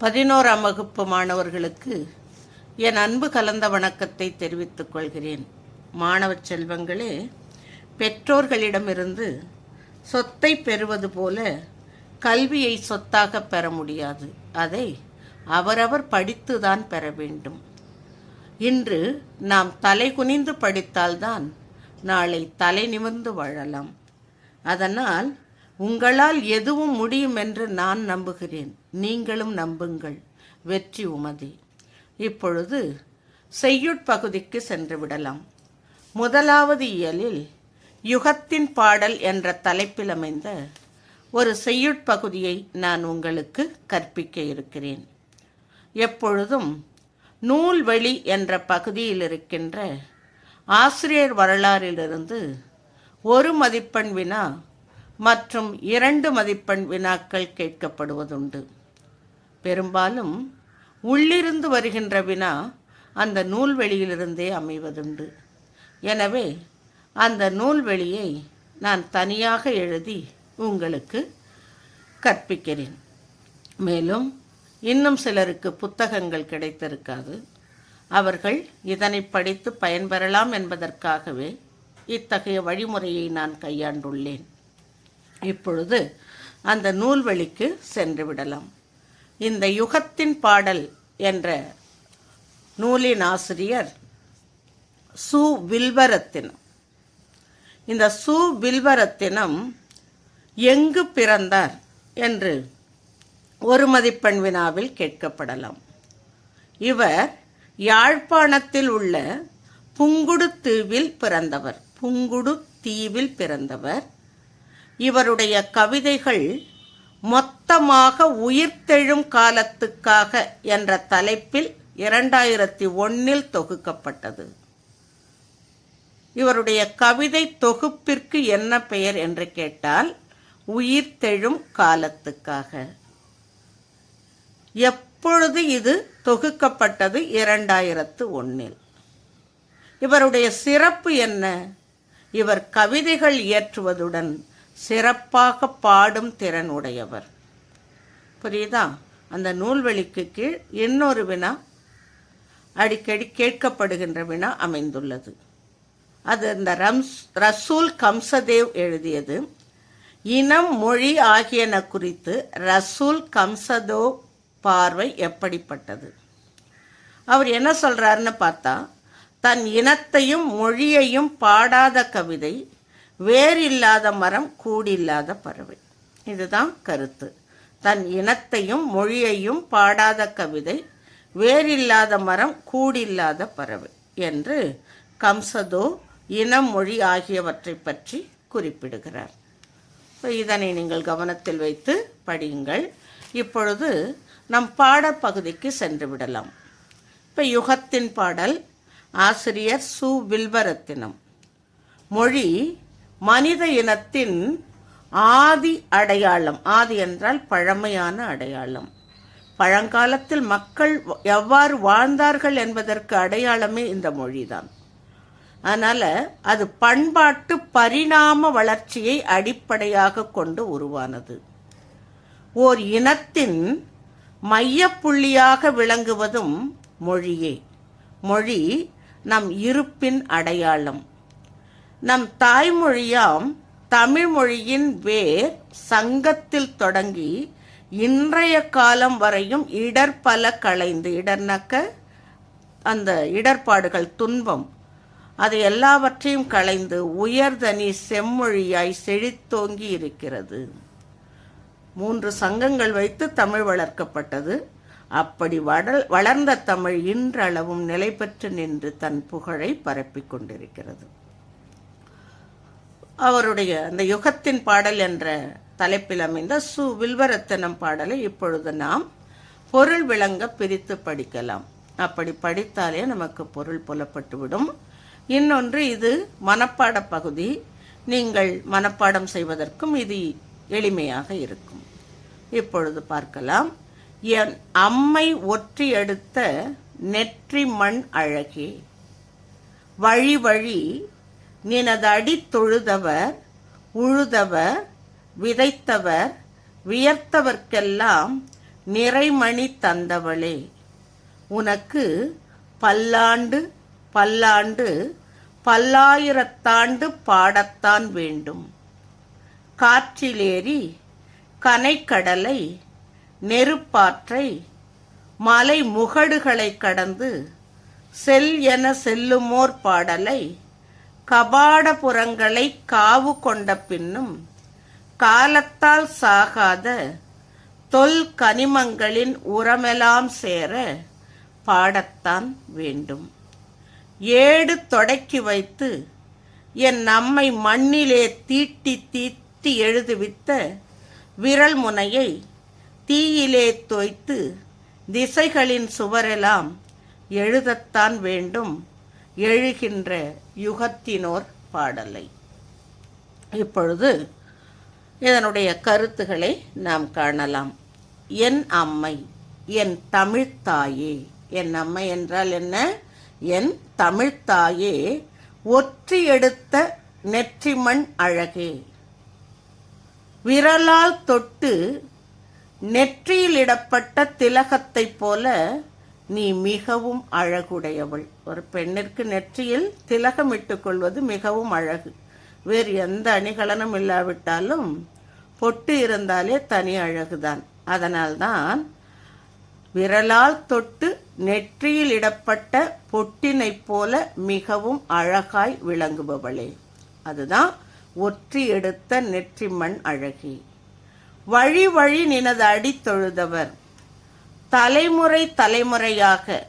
பதினோராம் வகுப்பு மாணவர்களுக்கு என் அன்பு கலந்த வணக்கத்தை தெரிவித்துக் கொள்கிறேன். மாணவ செல்வங்களே பெற்றோர்களிடமிருந்து சொத்தை பெறுவது போல கல்வியை சொத்தாக பெற முடியாது. அதை அவரவர் படித்துதான் பெற வேண்டும். இன்று நாம் தலை குனிந்து படித்தால்தான் நாளை தலை நிமிர்ந்து வாழலாம். அதனால் உங்களால் எதுவும் முடியும் என்று நான் நம்புகிறேன். நீங்களும் நம்புங்கள். வெற்றி உமதி. இப்பொழுது செய்யுட்பகுதிக்கு சென்று விடலாம். முதலாவது இயலில் யுகத்தின் பாடல் என்ற தலைப்பில் அமைந்த ஒரு செய்யுட்பகுதியை நான் உங்களுக்கு கற்பிக்க இருக்கிறேன். எப்பொழுதும் நூல்வெளி என்ற பகுதியில் இருக்கின்ற ஆசிரியர் வரலாறிலிருந்து ஒரு மதிப்பெண் வினா மற்றும் இரண்டு மதிப்பெண் வினாக்கள் கேட்கப்படுவதுண்டு. பெரும்பாலும் உள்ளிருந்து வருகின்ற வினா அந்த நூல்வெளியிலிருந்தே அமைவதுண்டு. எனவே அந்த நூல்வெளியை நான் தனியாக எழுதி உங்களுக்கு கற்பிக்கிறேன். மேலும் இன்னும் சிலருக்கு புத்தகங்கள் கிடைத்திருக்காது. அவர்கள் இதனை படித்து பயன்பெறலாம் என்பதற்காகவே இத்தகைய வழிமுறையை நான் கையாண்டுள்ளேன். இப்பொழுது அந்த நூல்வெளிக்கு சென்று விடலாம். இந்த யுகத்தின் பாடல் என்ற நூலின் ஆசிரியர் சு வில்வரத்தினம். இந்த சு வில்வரத்தினம் எங்கு பிறந்தார் என்று ஒரு மதிப்பெண் வினாவில் கேட்கப்படலாம். இவர் யாழ்ப்பாணத்தில் உள்ள புங்குடு தீவில் பிறந்தவர். புங்குடு தீவில் பிறந்தவர். இவருடைய கவிதைகள் மொத்தமாக உயிர்த்தெழும் காலத்துக்காக என்ற தலைப்பில் இரண்டாயிரத்தி ஒன்னில் தொகுக்கப்பட்டது. இவருடைய கவிதை தொகுப்பிற்கு என்ன பெயர் என்று கேட்டால் உயிர்த்தெழும் காலத்துக்காக. எப்பொழுது இது தொகுக்கப்பட்டது? இரண்டாயிரத்து ஒன்னில். இவருடைய சிறப்பு என்ன? இவர் கவிதைகள் இயற்றுவதுடன் சிறப்பாக பாடும் திறன் உடையவர். புரியுதா அந்த நூல்வெளிக்கு கீழ் இன்னொரு வினா அடிக்கடி கேட்கப்படுகின்ற வினா அமைந்துள்ளது. அது இந்த ரம்ஸ் ரசூல் கம்சதேவ் எழுதியது. இனம் மொழி ஆகியன குறித்து ரசூல் கம்சதோ பார்வை எப்படிப்பட்டது? அவர் என்ன சொல்கிறாருன்னு பார்த்தா தன் இனத்தையும் மொழியையும் பாடாத கவிதை வேறில்லாத மரம் கூடில்லாத பறவை. இதுதான் கருத்து. தன் இனத்தையும் மொழியையும் பாடாத கவிதை வேறில்லாத மரம் கூடில்லாத பறவை என்று கம்சதோ இனம் மொழி ஆகியவற்றை பற்றி குறிப்பிடுகிறார். இதனை நீங்கள் கவனத்தில் வைத்து படியுங்கள். இப்பொழுது நம் பாடப்பகுதிக்கு சென்று விடலாம். இப்போ யுகத்தின் பாடல் ஆசிரியர் சு வில்வரத்தினம். மொழி மனித இனத்தின் ஆதி அடையாளம். ஆதி என்றால் பழமையான அடையாளம். பழங்காலத்தில் மக்கள் எவ்வாறு வாழ்ந்தார்கள் என்பதற்கு அடையாளமே இந்த மொழிதான். அதனால அது பண்பாட்டு பரிணாம வளர்ச்சியை அடிப்படையாக கொண்டு உருவானது. ஓர் இனத்தின் மையப்புள்ளியாக விளங்குவதும் மொழியே. மொழி நம் இருப்பின் அடையாளம். நம் தாய்மொழியாம் தமிழ் மொழியின் வேர் சங்கத்தில் தொடங்கி இன்றைய காலம் வரையும் இடர்பல களைந்து இடர்னாக்க அந்த இடர்பாடுகள் துன்பம் அது எல்லாவற்றையும் களைந்து உயர்தனி செம்மொழியாய் செழித்தோங்கி இருக்கிறது. மூன்று சங்கங்கள் வைத்து தமிழ் வளர்க்கப்பட்டது. அப்படி வளர் வளர்ந்த தமிழ் இன்றளவும் நிலை பெற்று நின்று தன் புகழை பரப்பிக் கொண்டிருக்கிறது. அவருடைய அந்த யுகத்தின் பாடல் என்ற தலைப்பில் அமைந்த சு வில்வரத்தனம் பாடலை இப்பொழுது நாம் பொருள் விளங்க பிரித்து படிக்கலாம். அப்படி படித்தாலே நமக்கு பொருள் புலப்பட்டுவிடும் இன்னொன்று இது மனப்பாட பகுதி. நீங்கள் மனப்பாடம் செய்வதற்கும் இது எளிமையாக இருக்கும். இப்பொழுது பார்க்கலாம். என் அம்மை ஒற்றி எடுத்த நெற்றி மண் அழகே. வழி வழி நினது அடி தொழுதவர் உழுதவர் விதைத்தவர் வியர்த்தவர்க்கெல்லாம் நிறைமணி தந்தவளே. உனக்கு பல்லாண்டு பல்லாண்டு பல்லாயிரத்தாண்டு பாடத்தான் வேண்டும். காற்றிலேறி கனைக்கடலை நெருப்பாற்றை மலை முகடுகளை கடந்து செல் என செல்லுமோர் பாடலை கபாடபுரங்களை காவு கொண்ட பின்னும் காலத்தால் சாகாத தொல் கனிமங்களின் உரமெல்லாம் சேர பாடத்தான் வேண்டும். ஏடு தொடக்கி வைத்து என் நம்மை மண்ணிலே தீட்டி தீட்டி எழுதுவித்த விரல் முனையை தீயிலே தோய்த்து திசைகளின் சுவரெல்லாம் எழுதத்தான் வேண்டும். எழுகின்ற யுகத்தினோர் பாடலை. இப்பொழுது இதனுடைய கருத்துக்களை நாம் காணலாம். என் அம்மை என் தமிழ்த்தாயே என் அம்மை என்றால் என்ன? என் தமிழ்த்தாயே ஒற்றி எடுத்த நெற்றிமண் அழகே. விரலால் தொட்டு நெற்றியில் இடப்பட்ட திலகத்தைப் போல நீ மிகவும் அழகுடையவள். ஒரு பெண்ணிற்கு நெற்றியில் திலகம் இட்டுக்கொள்வது மிகவும் அழகு. வேறு எந்த அணிகலனும் இல்லாவிட்டாலும் பொட்டு இருந்தாலே தனி அழகுதான். அதனால்தான் விரலால் தொட்டு நெற்றியில் இடப்பட்ட பொட்டினைப் போல மிகவும் அழகாய் விளங்குபவளே. அதுதான் ஒற்றி எடுத்த நெற்றி மண் அழகி. வழி வழி நினது அடி தொழுதவர். தலைமுறை தலைமுறையாக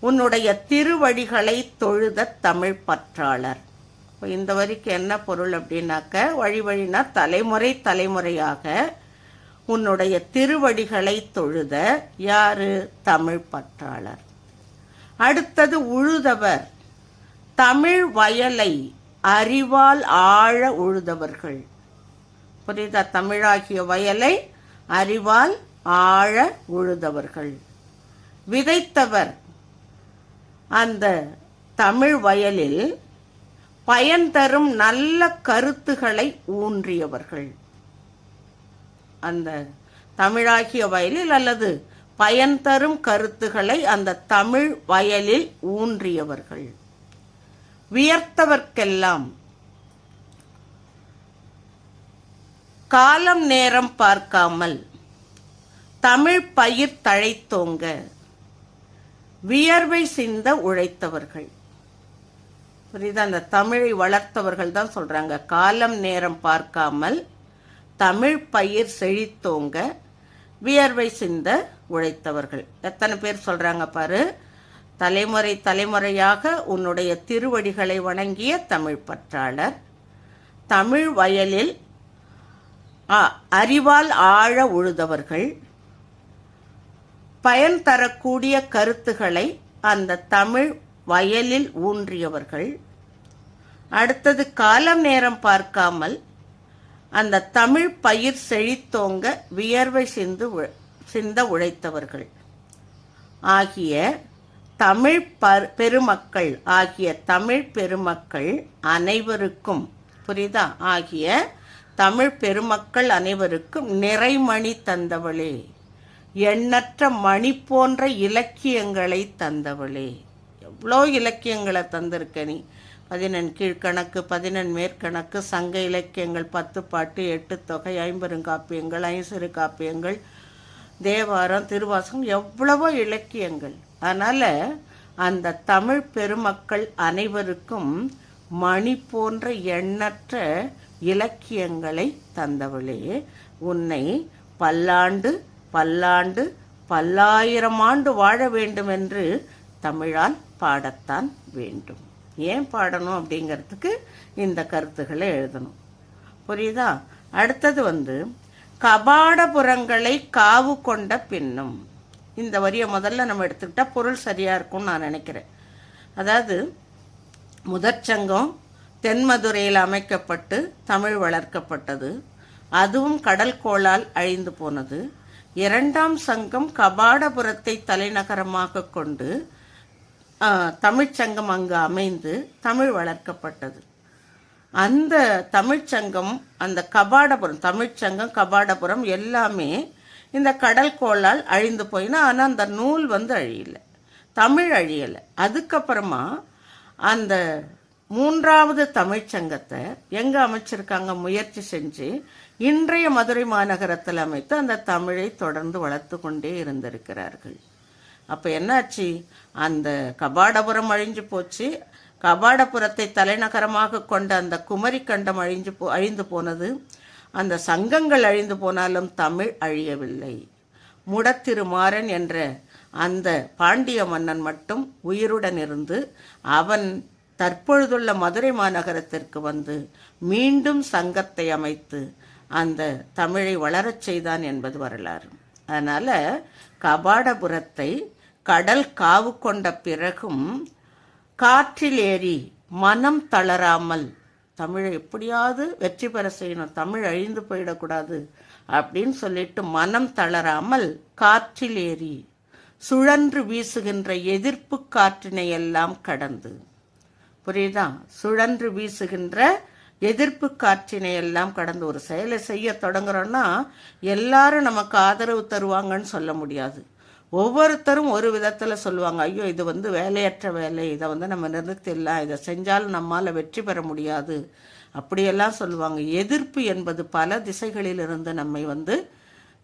உன்னுடைய திருவடிகளை தொழுத தமிழ் பற்றாளர். இப்போ இந்த வரிக்கு என்ன பொருள் அப்படின்னாக்க வழி வழினா தலைமுறை தலைமுறையாக உன்னுடைய திருவடிகளை தொழுத யாரு? தமிழ் பற்றாளர். அடுத்தது உழுதவர். தமிழ் வயலை அறிவால் ஆழ உழுதவர்கள். புரியுதா? தமிழாகிய வயலை அறிவால் ஆழ உழுதவர்கள். விதைத்தவர். அந்த தமிழ் வயலில் பயன் தரும் நல்ல கருத்துகளை ஊன்றியவர்கள். அந்த தமிழாகிய வயலில் அல்லது பயன் தரும் கருத்துகளை அந்த தமிழ் வயலில் ஊன்றியவர்கள். வியர்த்தவர்க்கெல்லாம். காலம் நேரம் பார்க்காமல் தமிழ் பயிர் தழைத்தோங்க. வியர்வை சிந்த உழைத்தவர்கள். புரியுதா? அந்த தமிழை வளர்த்தவர்கள் தான் சொல்றாங்க. காலம் நேரம் பார்க்காமல் தமிழ் பயிர் செழித்தோங்க வியர்வை சிந்த உழைத்தவர்கள். எத்தனை பேர் சொல்றாங்க பாரு? தலைமுறை தலைமுறையாக உன்னுடைய திருவடிகளை வணங்கிய தமிழ் பற்றாளர். தமிழ் வயலில் அறிவால் ஆழ உழுதவர்கள். பயன் தரக்கூடிய கருத்துக்களை அந்த தமிழ் வயலில் ஊன்றியவர்கள். அடுத்தது காலம் நேரம் பார்க்காமல் அந்த தமிழ் பயிர் செழித்தோங்க வியர்வை சிந்து சிந்த உழைத்தவர்கள். ஆகிய தமிழ் பர்- பெருமக்கள் ஆகிய தமிழ் பெருமக்கள் அனைவருக்கும் புரிதா ஆகிய தமிழ் பெருமக்கள் அனைவருக்கும் நிறைமணி தந்தவளே. எண்ணற்ற மணி போன்ற இலக்கியங்களை தந்தவளே. எவ்வளோ இலக்கியங்களை தந்திருக்க நீ? பதினெண் கீழ்கணக்கு பதினெண் மேற்கணக்கு சங்க இலக்கியங்கள் பத்து பாட்டு எட்டு தொகை ஐம்பெருங்காப்பியங்கள் ஐசிறு காப்பியங்கள் தேவாரம் திருவாசகம் எவ்வளவோ இலக்கியங்கள். அதனால் அந்த தமிழ் பெருமக்கள் அனைவருக்கும் மணி போன்ற எண்ணற்ற இலக்கியங்களை தந்தவளே. உன்னை பல்லாண்டு பல்லாண்டு பல்லாயிரம் ஆண்டு வாழ வேண்டும் என்று தமிழால் பாடத்தான் வேண்டும். ஏன் பாடணும் அப்படிங்கிறதுக்கு இந்த கருத்துக்களை எழுதணும். புரியுதா? அடுத்தது வந்து கபாடபுரங்களை காவு கொண்ட பின்னும். இந்த வரியை முதல்ல நம்ம எடுத்துக்கிட்டால் பொருள் சரியாக இருக்கும்னு நான் நினைக்கிறேன். அதாவது முதற்சங்கம் தென்மதுரையில் அமைக்கப்பட்டு தமிழ் வளர்க்கப்பட்டது. அதுவும் கடல் கோளால் அழிந்து போனது. இரண்டாம் சங்கம் கபாடபுரத்தை தலைநகரமாக கொண்டு தமிழ்ச்சங்கம் அங்கு அமைந்து தமிழ் வளர்க்கப்பட்டது. அந்த தமிழ்ச்சங்கம் அந்த கபாடபுரம் தமிழ்ச்சங்கம் கபாடபுரம் எல்லாமே இந்த கடல் கோளால் அழிந்து போயினா. ஆனால் அந்த நூல் வந்து அழியலை. தமிழ் அழியலை. அதுக்கப்புறமா அந்த மூன்றாவது தமிழ்ச்சங்கத்தை எங்கே அமைச்சிருக்காங்க முயற்சி செஞ்சு இன்றைய மதுரை மாநகரத்தில் அமைத்து அந்த தமிழை தொடர்ந்து வளர்த்து கொண்டே இருந்திருக்கிறார்கள். அப்போ என்னாச்சு? அந்த கபாடபுரம் அழிஞ்சு போச்சு. கபாடபுரத்தை தலைநகரமாக கொண்ட அந்த குமரி கண்டம் அழிஞ்சு போ அழிந்து போனது. அந்த சங்கங்கள் அழிந்து போனாலும் தமிழ் அழியவில்லை. முடத்திருமாறன் என்ற அந்த பாண்டிய மன்னன் மட்டும் உயிருடன் இருந்து அவன் தற்பொழுதுள்ள மதுரை மாநகரத்திற்கு வந்து மீண்டும் சங்கத்தை அமைத்து அந்த தமிழை வளரச் செய்தான் என்பது வரலாறு. அதனால் கபாடபுரத்தை கடல் காவு கொண்ட பிறகும் காற்றில் ஏறி மனம் தளராமல் தமிழை எப்படியாவது வெற்றி பெற செய்யணும் தமிழ் அழிந்து போயிடக்கூடாது அப்படின்னு சொல்லிட்டு மனம் தளராமல் காற்றில் ஏறி சுழன்று வீசுகின்ற எதிர்ப்பு காற்றினை எல்லாம் கடந்து. புரியுதா? சுழன்று வீசுகின்ற எதிர்ப்பு காற்றினை எல்லாம் கடந்து ஒரு செயலை செய்ய தொடங்குறோம்னா எல்லாரும் நமக்கு ஆதரவு தருவாங்கன்னு சொல்ல முடியாது. ஒவ்வொருத்தரும் ஒரு விதத்தில் சொல்லுவாங்க ஐயோ இது வந்து வேலையற்ற வேலை இதை வந்து நம்ம நிறுத்திடலாம் இதை செஞ்சாலும் நம்மால் வெற்றி பெற முடியாது. அப்படியெல்லாம் சொல்லுவாங்க. எதிர்ப்பு என்பது பல திசைகளிலிருந்து நம்மை வந்து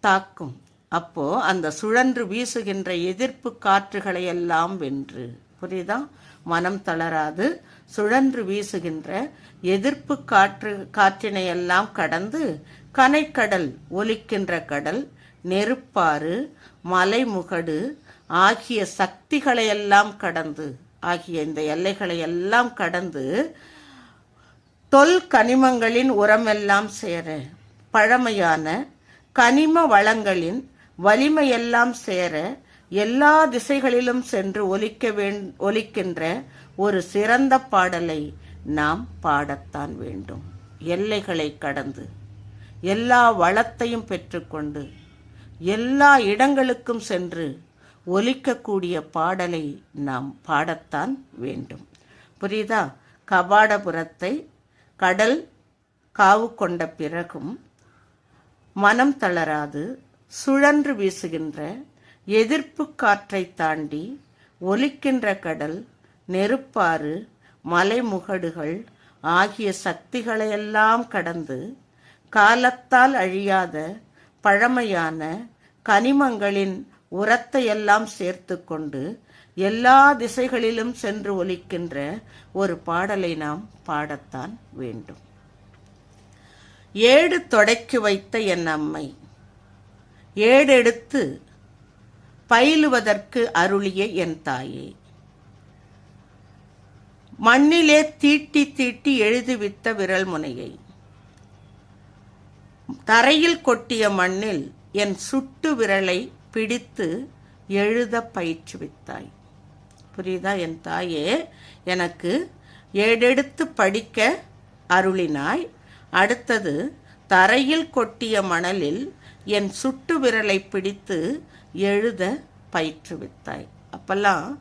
தாக்கும். அப்போது அந்த சுழன்று வீசுகின்ற எதிர்ப்பு காற்றுகளை எல்லாம் வென்று புரியுதா? மனம் தளராது. சுழன்று வீசுகின்ற எதிர்ப்பு காற்று காற்றினை எல்லாம் கடந்து கனைக்கடல் ஒலிக்கின்ற கடல் நெருப்பாறு மலைமுகடு ஆகிய சக்திகளையெல்லாம் கடந்து ஆகிய இந்த எல்லைகளை எல்லாம் கடந்து தொல் கனிமங்களின் உரமெல்லாம் சேர பழமையான கனிம வளங்களின் வலிமையெல்லாம் சேர எல்லா திசைகளிலும் சென்று ஒலிக்க ஒலிக்கின்ற ஒரு சிறந்த பாடலை நாம் பாடத்தான் வேண்டும். எல்லைகளை கடந்து எல்லா வளத்தையும் பெற்றுக்கொண்டு எல்லா இடங்களுக்கும் சென்று ஒலிக்கக்கூடிய பாடலை நாம் பாடத்தான் வேண்டும். புரியுதா? கபாடபுரத்தை கடல் காவு கொண்ட பிறகும் மனம் தளராது சுழன்று வீசுகின்ற எதிர்ப்பு காற்றை தாண்டி ஒலிக்கின்ற கடல் நெருப்பாறு மலைமுகடுகள் ஆகிய சக்திகளையெல்லாம் கடந்து காலத்தால் அழியாத பழமையான கனிமங்களின் உரத்தையெல்லாம் சேர்த்து கொண்டு எல்லா திசைகளிலும் சென்று ஒலிக்கின்ற ஒரு பாடலை நாம் பாடத்தான் வேண்டும். ஏடு தொடக்கி வைத்த என் அம்மை. ஏடெடுத்து பயிலுவதற்கு அருளிய என் தாயே. மண்ணிலே தீட்டி தீட்டி எழுதுவித்த விரல் முனையை. தரையில் கொட்டிய மண்ணில் என் சுட்டு விரலை பிடித்து எழுத பயிற்றுவித்தாய். புரியுதா? என் தாயே எனக்கு ஏடெடுத்து படிக்க அருளினாய். அடுத்தது தரையில் கொட்டிய மணலில் என் சுட்டு விரலை பிடித்து எழுத பயிற்றுவித்தாய். அப்பெல்லாம்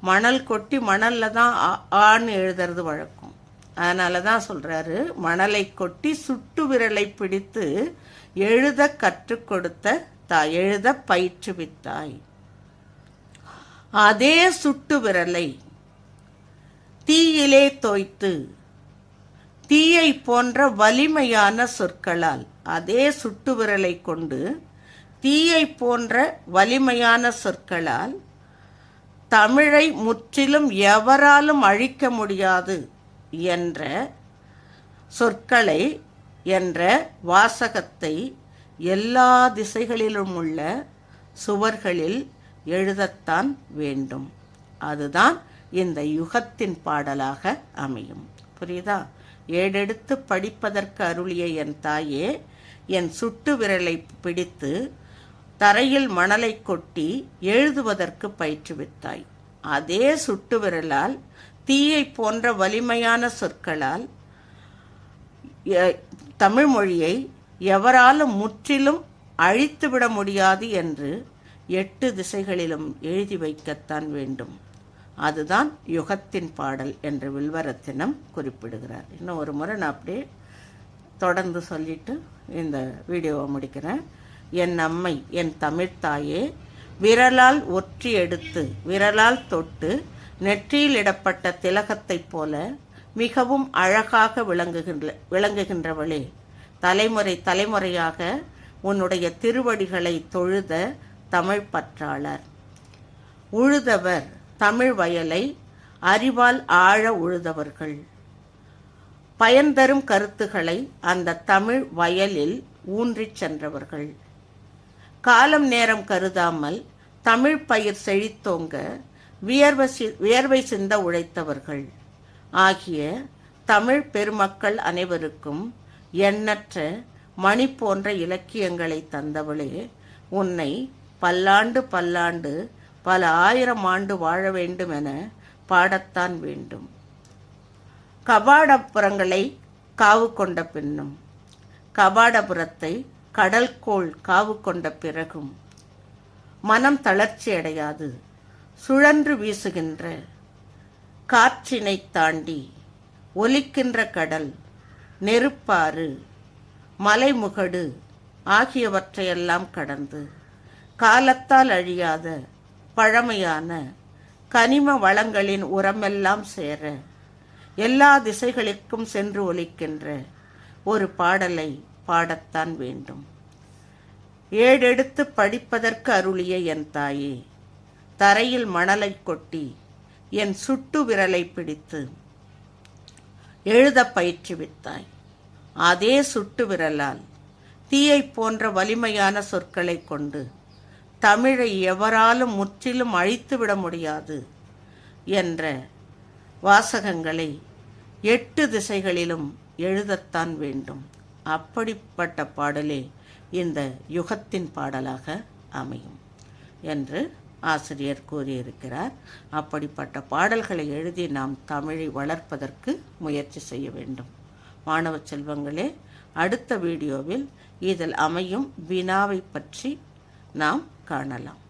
மணல் கொட்டி மணலில் தான் ஆன்னு எழுதுறது வழக்கம். அதனால தான் சொல்கிறாரு மணலை கொட்டி சுட்டு விரலை பிடித்து எழுத கற்றுக் கொடுத்த தாய் எழுத பயிற்றுவித்தாய். அதே சுட்டு விரலை தீயிலே தோய்த்து தீயை போன்ற வலிமையான சொற்களால் அதே சுட்டு விரலை கொண்டு தீயை போன்ற வலிமையான சொற்களால் தமிழை முற்றிலும் எவராலும் அழிக்க முடியாது என்ற சொற்களை என்ற வாசகத்தை எல்லா திசைகளிலும் உள்ள சுவர்களில் எழுதத்தான் வேண்டும். அதுதான் இந்த யுகத்தின் பாடலாக அமையும். புரியுதா? ஏடெடுத்து படிப்பதற்கு அருளிய என் தாயே என் சுட்டு விரலை பிடித்து தரையில் மணலை கொட்டி எழுதுவதற்கு பயிற்றுவித்தாய். அதே சுட்டு விரலால் தீயை போன்ற வலிமையான சொற்களால் தமிழ் மொழியை எவராலும் முற்றிலும் அழித்துவிட முடியாது என்று எட்டு திசைகளிலும் எழுதி வைக்கத்தான் வேண்டும். அதுதான் யுகத்தின் பாடல் என்று வில்வரத்தினம் குறிப்பிடுகிறார். இன்னும் ஒரு முறை நான் அப்படியே தொடர்ந்து சொல்லிட்டு இந்த வீடியோவை முடிக்கிறேன். என் அம்மை என் தமிழ்த்தாயே விரலால் ஒற்றி எடுத்து விரலால் தொட்டு நெற்றியிலிடப்பட்ட திலகத்தைப் போல மிகவும் அழகாக விளங்குகின்ற விளங்குகின்றவளே. தலைமுறை தலைமுறையாக உன்னுடைய திருவடிகளை தொழுத தமிழ் பற்றாளர். உழுதவர் தமிழ் வயலை அறிவால் ஆழ உழுதவர்கள். பயன்தரும் கருத்துக்களை அந்த தமிழ் வயலில் ஊன்றிச் சென்றவர்கள். காலம் நேரம் கருதாமல் தமிழ் பயிர் செழித்தோங்க வியர்வை சி- வியர்வை சிந்த உழைத்தவர்கள். ஆகிய தமிழ் பெருமக்கள் அனைவருக்கும் எண்ணற்ற மணி போன்ற இலக்கியங்களை தந்தவளே உன்னை பல்லாண்டு பல்லாண்டு பல ஆயிரம் ஆண்டு வாழ வேண்டும் என பாடத்தான் வேண்டும். கபாடபுரங்களை காவு கொண்ட பின்னும். கபாடபுரத்தை கடல்கோள் காவு கொண்ட பிறகும் மனம் தளர்ச்சி அடையாது. சுழன்று வீசுகின்ற காற்றினை தாண்டி ஒலிக்கின்ற கடல் நெருப்பாறு மலைமுகடு ஆகியவற்றையெல்லாம் கடந்து காலத்தால் அழியாத பழமையான கனிம வளங்களின் உரமெல்லாம் சேர எல்லா திசைகளுக்கும் சென்று ஒலிக்கின்ற ஒரு பாடலை பாடத்தான் வேண்டும். ஏடெடுத்து படிப்பதற்கு அருளிய என் தாயே தரையில் மணலை கொட்டி என் சுட்டு விரலை பிடித்து எழுத பயிற்றுவித்தாய். அதே சுட்டு விரலால் தீயை போன்ற வலிமையான சொற்களை கொண்டு தமிழை எவராலும் முற்றிலும் அழித்துவிட முடியாது என்ற வாசகங்களை எட்டு திசைகளிலும் எழுதத்தான் வேண்டும். அப்படிப்பட்ட பாடலே இந்த யுகத்தின் பாடலாக அமையும் என்று ஆசிரியர் கூறியிருக்கிறார். அப்படிப்பட்ட பாடல்களை எழுதி நாம் தமிழை வளர்ப்பதற்கு முயற்சி செய்ய வேண்டும். மாணவ செல்வங்களே அடுத்த வீடியோவில் இதில் அமையும் வினாவை பற்றி நாம் காணலாம்.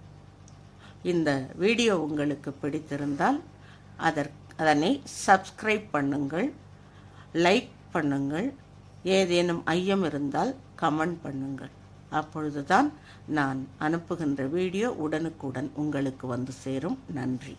இந்த வீடியோ உங்களுக்கு பிடித்திருந்தால் அதற் அதனை சப்ஸ்கிரைப் பண்ணுங்கள் லைக் பண்ணுங்கள் ஏதேனும் ஐயம் இருந்தால் கமெண்ட் பண்ணுங்கள். அப்பொழுதுதான் நான் அனுப்புகின்ற வீடியோ உடனுக்குடன் உங்களுக்கு வந்து சேரும். நன்றி.